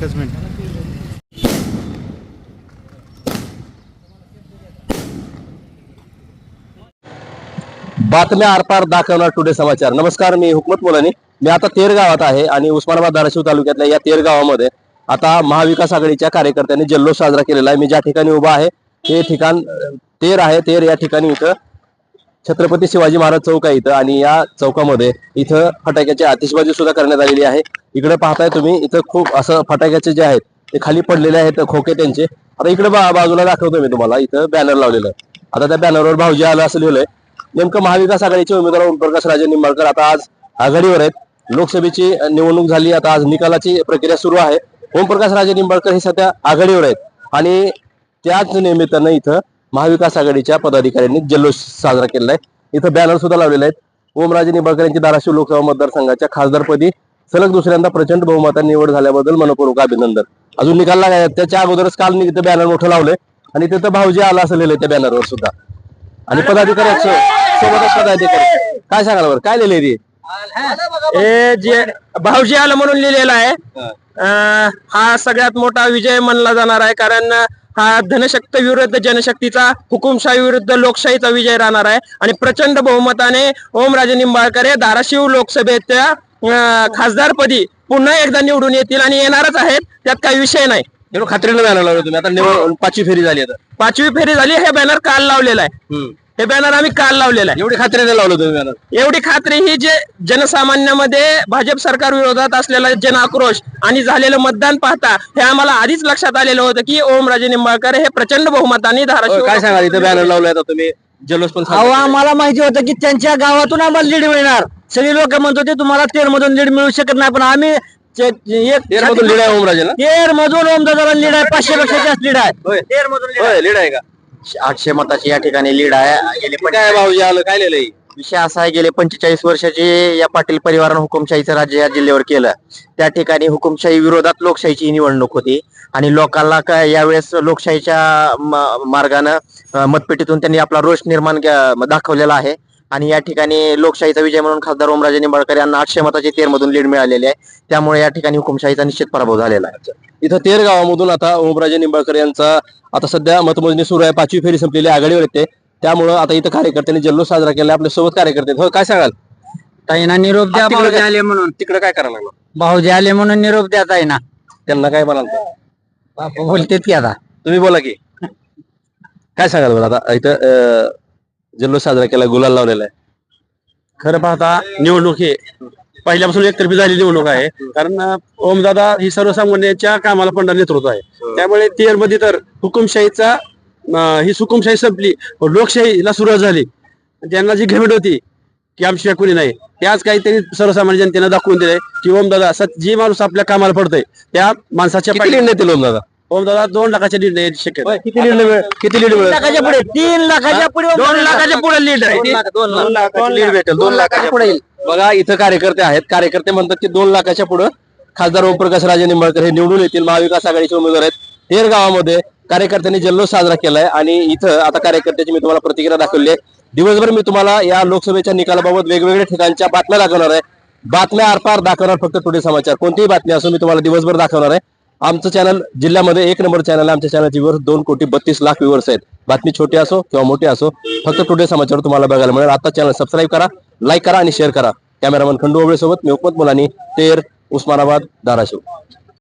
एकच मिनिट. बातम्या आरपार दाखवणार टुडे समाचार. नमस्कार मी हुकमत मुलानी. मी आता तेर गावात आहे आणि उस्मानाबाद धाराशिव तालुक्यातल्या या तेर गावामध्ये आता महाविकास आघाडीच्या कार्यकर्त्यांनी जल्लोष साजरा केलेला आहे. मी ज्या ठिकाणी उभा आहे ते ठिकाण तेर आहे तेर या ठिकाणी इथं छत्रपती शिवाजी महाराज चौक आहे इथं आणि या चौकामध्ये इथं फटाक्याची आतिषबाजी सुद्धा करण्यात आलेली आहे. इकडे पाहताय तुम्ही इथं खूप असं फटाक्याचे जे आहेत ते खाली पडलेले आहेत खोके त्यांचे. आता इकडे बा- बाजूला दाखवतो मी तुम्हाला इथं बॅनर लावलेलं. आहे आता त्या बॅनरवर भाऊजी आलं असं लिहिलंय. नेमकं महाविकास आघाडीचे उमेदवार ओमप्रकाश राजे निंबाळकर आता आज आघाडीवर आहेत. लोकसभेची निवडणूक झाली आता आज निकालाची प्रक्रिया सुरू आहे. ओमप्रकाश राजे निंबाळकर हे सध्या आघाडीवर आहेत. आणि त्याच निमित्तानं इथं महाविकास आघाडीच्या पदाधिकाऱ्यांनी जल्लोष साजरा केलेला आहे. इथं बॅनर सुद्धा लावलेले आहेत. ओमराजे निंबाळकर यांची धाराशिव लोकसभा मतदारसंघाच्या खासदारपदी सलग दुसऱ्यांदा प्रचंड बहुमतात निवड झाल्याबद्दल मनपूर्वक अभिनंदन. अजून निकाल लागाय त्याच्या अगोदरच काल नि- इथं बॅनर मोठं लावलंय. आणि तिथं भाऊजी आला असं लिहिलंय त्या बॅनरवर सुद्धा. आणि पदाधिकारी सोबतच पदाधिकारी. काय सांगाल बरं? काय लिहिलंय ते? हे. जे भाऊजी आलं म्हणून लिहिलेला आहे. हा सगळ्यात मोठा विजय मानला जाणार आहे कारण हा धनशक्ती विरुद्ध जनशक्तीचा हुकुमशाही विरुद्ध लोकशाहीचा विजय राहणार आहे. आणि प्रचंड बहुमताने ओमराजे निंबाळकर हे धाराशिव लोकसभेच्या खासदारपदी पुन्हा एकदा निवडून येतील आणि येणारच आहेत. त्यात काही विषय नाही. खात्रीनं बॅनर लावलं तुम्ही. आता निवड पाचवी फेरी झाली आता. पाचवी फेरी झाली हे बॅनर काल लावलेलं आहे. हे बॅनर आम्ही काल लावलेलं आहे. एवढी खात्रीने लावलं तुम्ही बॅनर एवढी खात्री ही जे जनसामान्यामध्ये भाजप सरकार विरोधात असलेला जन आक्रोश आणि झालेलं मतदान पाहता हे आम्हाला आधीच लक्षात आलेलं होतं की ओमराजे निंबाळकर हे प्रचंड बहुमताने धाराशिव काय सांगाल इथं बॅनर लावलाय आता तुम्ही? जल्लोष पण अहो. आम्हाला माहिती होतं की त्यांच्या गावातून आम्हाला लीड मिळणार. सगळी लोक म्हणत होते तुम्हाला तेर मधून लीड मिळू शकत नाही पण आम्ही एक तेरमधून लीड आहे ओमराजेला? तेर मधून ओमदादाला लीड आहे पाचशे पेक्षा जास्त लीड आहे. होय. तेर मधून lead आहे. होय लीड आहे का? आठशे मताची या ठिकाणी लीड आहे. गेले पण काय भाऊजी आलं? काय लिहिलंय? विषय असा आहे गेले पंचेचाळीस वर्षाचे या पाटील परिवारानं हुकुमशाहीचं राज्य या जिल्ह्यावर केलं. त्या ठिकाणी हुकुमशाही विरोधात लोकशाहीची ही निवडणूक होती. आणि लोकांना काय यावेळेस लोकशाहीच्या मार्गानं मतपेटीतून त्यांनी आपला रोष निर्माण दाखवलेला आहे. आणि या ठिकाणी लोकशाहीचा विजय म्हणून खासदार ओमराजे निंबाळकर यांना आठशे मताची तेर मधून लीड मिळालेली आहे. त्यामुळे या ठिकाणी हुकुमशाहीचा निश्चित पराभव झालेला आहे. इथं तेर गावामधून आता ओमराजे निंबाळकर यांचा आता सध्या मतमोजणी सुरू आहे. पाचवी फेरी संपलेली आहे, आघाडीवर येते. त्यामुळं आता इथं कार्यकर्त्यांनी जल्लोष साजरा केला आपल्यासोबत कार्यकर्ते. हो काय सांगाल? ताईना निरोप द्या भाऊजी आले म्हणून. तिकडे काय करायला लागलं? भाऊजी आले म्हणून निरोप द्या ताईना. त्यांना काय म्हणाल बापू बोलतेत की आता. तुम्ही बोला की. काय सांगाल बरं आता? इथं अं, जल्लोष साजरा केला गुलाल लावलेला आहे. खरं पाहता निवडणूक ही पहिल्यापासून एकतर्फी झालेली निवडणूक आहे. कारण ओमदादा ही सर्वसामान्यांच्या कामाला पंढर नेतृत्व आहे. त्यामुळे तेरमध्ये तर हुकुमशाहीचा ही हुकुमशाही संपली लोकशाहीला सुरुवात झाली. त्यांना जी घमेंट होती की आमशिवाय कोणी नाही. ते आज काहीतरी सर्वसामान्य जनतेनं दाखवून दिलंय की ओमदादा जी माणूस आपल्या कामाला पडतोय त्या माणसाच्या किती लीड ओमदादा ओमदादा दोन लाखाच्या शक्यता आहे. किती लीड किती लीड लाखाच्या पुढे तीन लाखाच्या पुढे दोन लाखाच्या पुढे लीड आहे. दोन लाखाची लीड भेटेल दोन लाखाच्या पुढे बघा इथं कार्यकर्ते आहेत. कार्यकर्ते म्हणतात की दोन लाखाच्या पुढे खासदार ओमप्रकाश राजे निंबाळकर हे निवडून येतील. महाविकास आघाडीचे उमेदवार आहेत. तेर गावामध्ये कार्यकर्त्यांनी जल्लोष साजरा केलाय आणि इथं आता कार्यकर्त्याची मी तुम्हाला प्रतिक्रिया दाखवली आहे. दिवसभर मी तुम्हाला या लोकसभेच्या निकालाबाबत वेगवेगळ्या ठिकाणच्या बातम्या दाखवणार आहे. बातम्या आरपार दाखवणार फक्त टुडे समाचार. कोणतीही बातमी असो मी तुम्हाला दिवसभर दाखवणार आहे. आमचं चॅनल जिल्ह्यामध्ये एक नंबर चॅनल आहे. आमच्या चॅनलची व्ह्यूअर्स दोन कोटी बत्तीस लाख व्ह्यूअर्स आहेत. बातमी छोटी असो किंवा मोठी असो फक्त टुडे समाचार तुम्हाला बघायला मिळेल. आता चॅनल सबस्क्राईब करा लाईक करा आणि शेअर करा. कॅमेरामन खंडू ओबळे सोबत मी हुकमत मुलानी तेर उस्मानाबाद धाराशिव.